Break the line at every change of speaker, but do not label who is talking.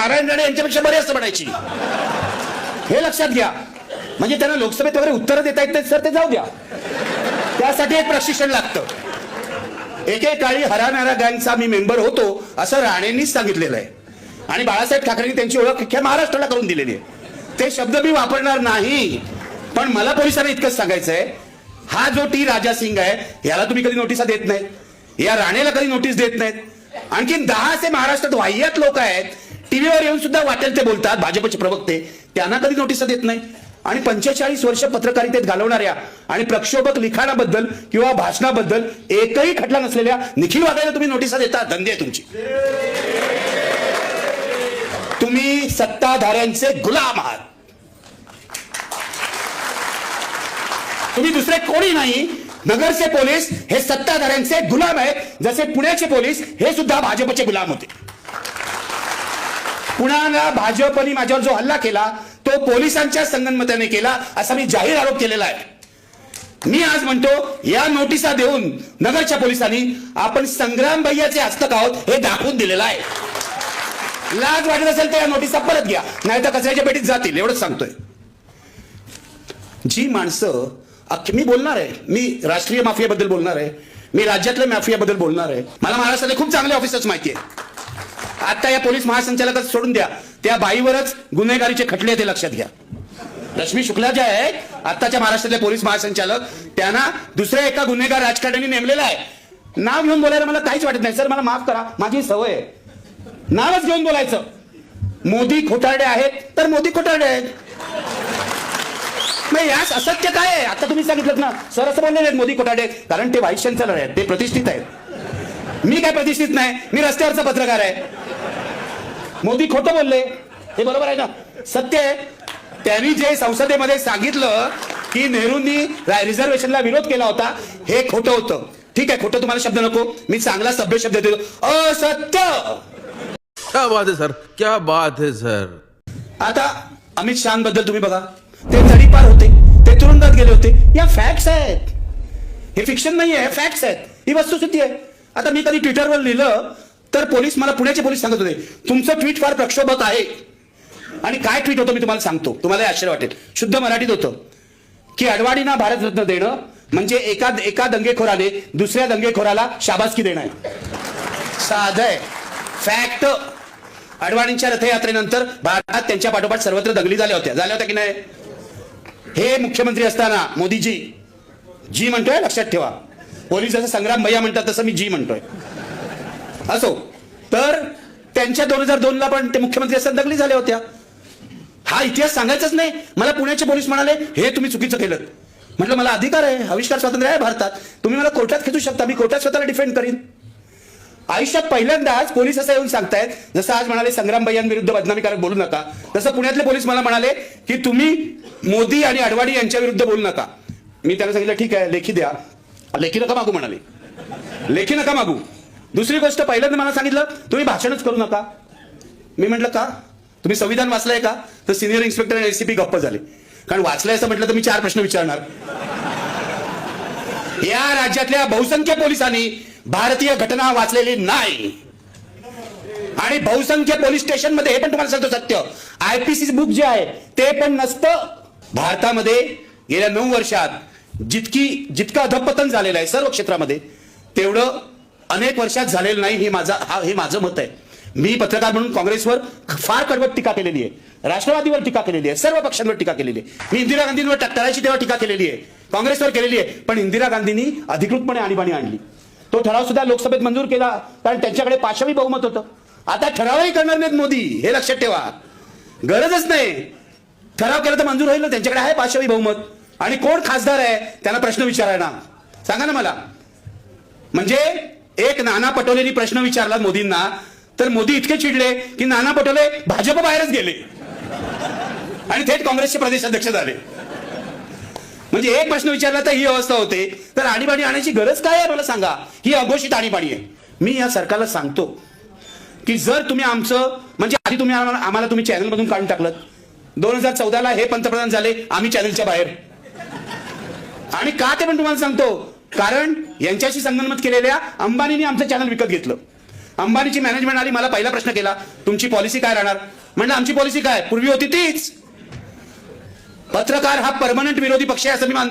नारायण राणे यांच्यापेक्षा बरे असं म्हणायची. हे लक्षात घ्या. म्हणजे त्यांना लोकसभेत वगैरे उत्तरं देता येत नाहीत सर ते जाऊ द्या. त्यासाठी एक प्रशिक्षण लागतं. एकेकाळी हरानारा गँगचा मी मेंबर होतो असं राणेंनीच सांगितलेलं आहे. आणि बाळासाहेब ठाकरेंनी त्यांची ओळख अख्ख्या महाराष्ट्राला करून दिलेली आहे. ते शब्द मी वापरणार नाही पण मला पोलिसांना इतकंच सांगायचं आहे. हा जो टी राजा सिंग आहे याला तुम्ही कधी नोटिसा देत नाहीत. या राणेला कधी नोटीस देत नाहीत. आणखी दहा असे महाराष्ट्रात वाह्यात लोक आहेत टीव्हीवर येऊन सुद्धा वाटेल ते बोलतात भाजपचे प्रवक्ते. त्यांना कधी नोटीस देत नाही. आणि पंचेचाळीस वर्ष पत्रकारितेत घालवणाऱ्या आणि प्रक्षोभक लिखाणाबद्दल किंवा भाषणाबद्दल एकही खटला नसलेल्या निखिल वाघाला तुम्ही नोटिसा देता. धंदे तुमची. तुम्ही सत्ताधाऱ्यांचे गुलाम आहात. तुम्ही दुसरे कोणी नाही. नगरचे पोलीस हे सत्ताधाऱ्यांचे गुलाम आहेत. जसे पुण्याचे पोलीस हे सुद्धा भाजपचे गुलाम होते. पुण्याला भाजपने माझ्यावर जो हल्ला केला तो पोलिसांच्या संगनमताने केला असा मी जाहीर आरोप केलेला आहे. मी आज म्हणतो या नोटिसा देऊन नगरच्या पोलिसांनी आपण संग्राम भैयाचे हस्तक आहोत हे दाखवून दिलेलं आहे. लाज वाटत असेल तर या नोटिसा परत घ्या नाही तर कचऱ्याच्या पेटीत जातील एवढंच सांगतोय. जी माणसं अख्खी मी बोलणार आहे मी राष्ट्रीय माफियाबद्दल बोलणार आहे मी राज्यातल्या माफियाबद्दल बोलणार आहे. मला महाराष्ट्रातले खूप चांगले ऑफिसर्स माहिती आहे. आता या पोलीस महासंचालकात सोडून द्या. त्या बाईवरच गुन्हेगारीचे खटले ते लक्षात घ्या. रश्मी शुक्ला ज्या आहे. आताच्या महाराष्ट्रातले पोलीस महासंचालक त्यांना दुसऱ्या एका गुन्हेगार राजकारण्यांनी नेमलेला आहे. नाव घेऊन बोलायला मला काहीच वाटत नाही. सर मला माफ करा. माझी सवय आहे. नावच घेऊन बोलायचं. मोदी खोटारडे आहेत तर मोदी खोटारडे आहेत. नाही यास असत्य काय आहे? आता तुम्ही सांगितलं ना सर असं बोललेले मोदी खोटारडे कारण ते वाईस चान्सलर आहेत. ते प्रतिष्ठित आहेत. मी काय प्रतिष्ठित नाही? मी रस्त्यावरचा पत्रकार आहे. मोदी खोटं बोलले. हे बरोबर आहे ना? सत्य आहे. त्यांनी जे संसदेमध्ये सांगितलं की नेहरूंनी रिझर्वेशनला विरोध केला होता हे खोटं होतं. ठीक आहे खोटं तुम्हाला शब्द नको. मी चांगला सभ्य शब्द देतो. असत्य!
क्या बात है सर? क्या बात है सर?
आता अमित शहा बद्दल तुम्ही बघा. ते तडीपार होते. ते तुरुंगात गेले होते. या फॅक्ट्स आहेत. हे फिक्शन नाही आहे फॅक्ट्स आहेत. ही वस्तुस्थिती आहे. आता मी कधी ट्विटरवर लिहिलं तर पोलीस मला पुण्याचे पोलीस सांगत होते तुमचं ट्विट फार प्रक्षोभक आहे. आणि काय ट्विट होतं मी तुम्हाला सांगतो. तुम्हाला आश्चर्य वाटेल. शुद्ध मराठीत होतं की अडवाणींना भारतरत्न देणं म्हणजे एका एका दंगेखोराने दुसऱ्या दंगेखोराला शाबासकी देणं आहे. साध आहे. फॅक्ट अडवाणींच्या रथयात्रेनंतर भारतात त्यांच्या पाठोपाठ सर्वत्र दंगली झाल्या होत्या. झाल्या होत्या की नाही? हे मुख्यमंत्री असताना मोदीजी जी म्हणतोय लक्षात ठेवा. पोलीस जसं संग्राम भैया म्हणतात तसं मी जी म्हणतोय. असो. तर त्यांच्या दोन हजार दोन ला पण ते मुख्यमंत्री असताना दगली झाल्या होत्या. हा इतिहास सांगायचाच नाही. मला पुण्याचे पोलीस म्हणाले हे तुम्ही चुकीचं केलं. म्हटलं मला अधिकार आहे. आविष्कार स्वातंत्र्य आहे भारतात. तुम्ही मला कोर्टात खेचू शकता. मी कोर्टात स्वतःला डिफेंड करीन. आयुष्यात पहिल्यांदाच पोलीस असं येऊन सांगतायत जसं आज म्हणाले संग्राम भैयांविरुद्ध बदनामीकारक बोलू नका. तसं पुण्यातले पोलीस मला म्हणाले की तुम्ही मोदी आणि अडवाणी यांच्या विरुद्ध बोलू नका. मी त्यांना सांगितलं ठीक आहे लेखी द्या. लेखी नका मागू म्हणाले? लेखी नका मागू? दुसरी गोष्ट पहिल्यांदा मला सांगितलं तुम्ही भाषणच करू नका. मी म्हटलं का? तुम्ही संविधान वाचलंय का? तर सिनियर इन्स्पेक्टर आणि एसीपी गप्प झाले. कारण वाचलंय असं म्हटलं तर मी चार प्रश्न विचारणार. या राज्यातल्या बहुसंख्य पोलिसांनी भारतीय घटना वाचलेली नाही. आणि बहुसंख्य पोलीस स्टेशनमध्ये हे पण तुम्हाला सांगतो सत्य आयपीसी बुक जे आहे ते पण नसतं भारतामध्ये. गेल्या नऊ वर्षात जितकी जितकं अधपतन झालेलं आहे सर्व क्षेत्रामध्ये तेवढं अनेक वर्षात झालेलं नाही हे माझा हा हे माझं मत आहे. मी पत्रकार म्हणून काँग्रेसवर फार कडवट टीका केलेली आहे. राष्ट्रवादीवर टीका केलेली आहे. सर्व पक्षांवर टीका केलेली आहे. मी इंदिरा गांधींवर करायची तेव्हा टीका केलेली आहे. काँग्रेसवर केलेली आहे. पण इंदिरा गांधींनी अधिकृतपणे आणीबाणी आणली. तो ठराव सुद्धा लोकसभेत मंजूर केला. कारण त्यांच्याकडे पाचवी बहुमत होतं. आता ठरावही करणार नाहीत मोदी. हे लक्षात ठेवा. गरजच नाही. ठराव केला तर मंजूर होईल ना. त्यांच्याकडे आहे पाचवी बहुमत. आणि कोण खासदार आहे? त्यांना प्रश्न विचारायला. सांगा ना मला. म्हणजे एक नाना पटोलेनी प्रश्न विचारला मोदींना. तर मोदी इतके चिडले की नाना पटोले भाजप बाहेरच गेले. आणि थेट काँग्रेसचे प्रदेशाध्यक्ष झाले. म्हणजे एक प्रश्न विचारला तर ही अवस्था होते. तर आणीबाणी आणायची गरज काय आहे मला सांगा. ही अघोषित आणीबाणी आहे. मी या सरकारला सांगतो की जर तुम्ही आमचं म्हणजे आधी तुम्ही आम्हाला आम्हाला तुम्ही चॅनलमधून काढून टाकलं दोन हजार चौदाला हे पंतप्रधान झाले आम्ही चॅनलच्या बाहेर. आणि का ते पण तुम्हाला सांगतो. कारण यांच्याशी संगनमत केलेल्या अंबानीने आमचं चॅनल विकत घेतलं. अंबानीची मॅनेजमेंट आली मला पहिला प्रश्न केला तुमची पॉलिसी काय राहणार? म्हणलं आमची पॉलिसी काय? पूर्वी होती तीच. पत्रकार हा परमनंट विरोधी पक्ष आहे असं मी मानतो.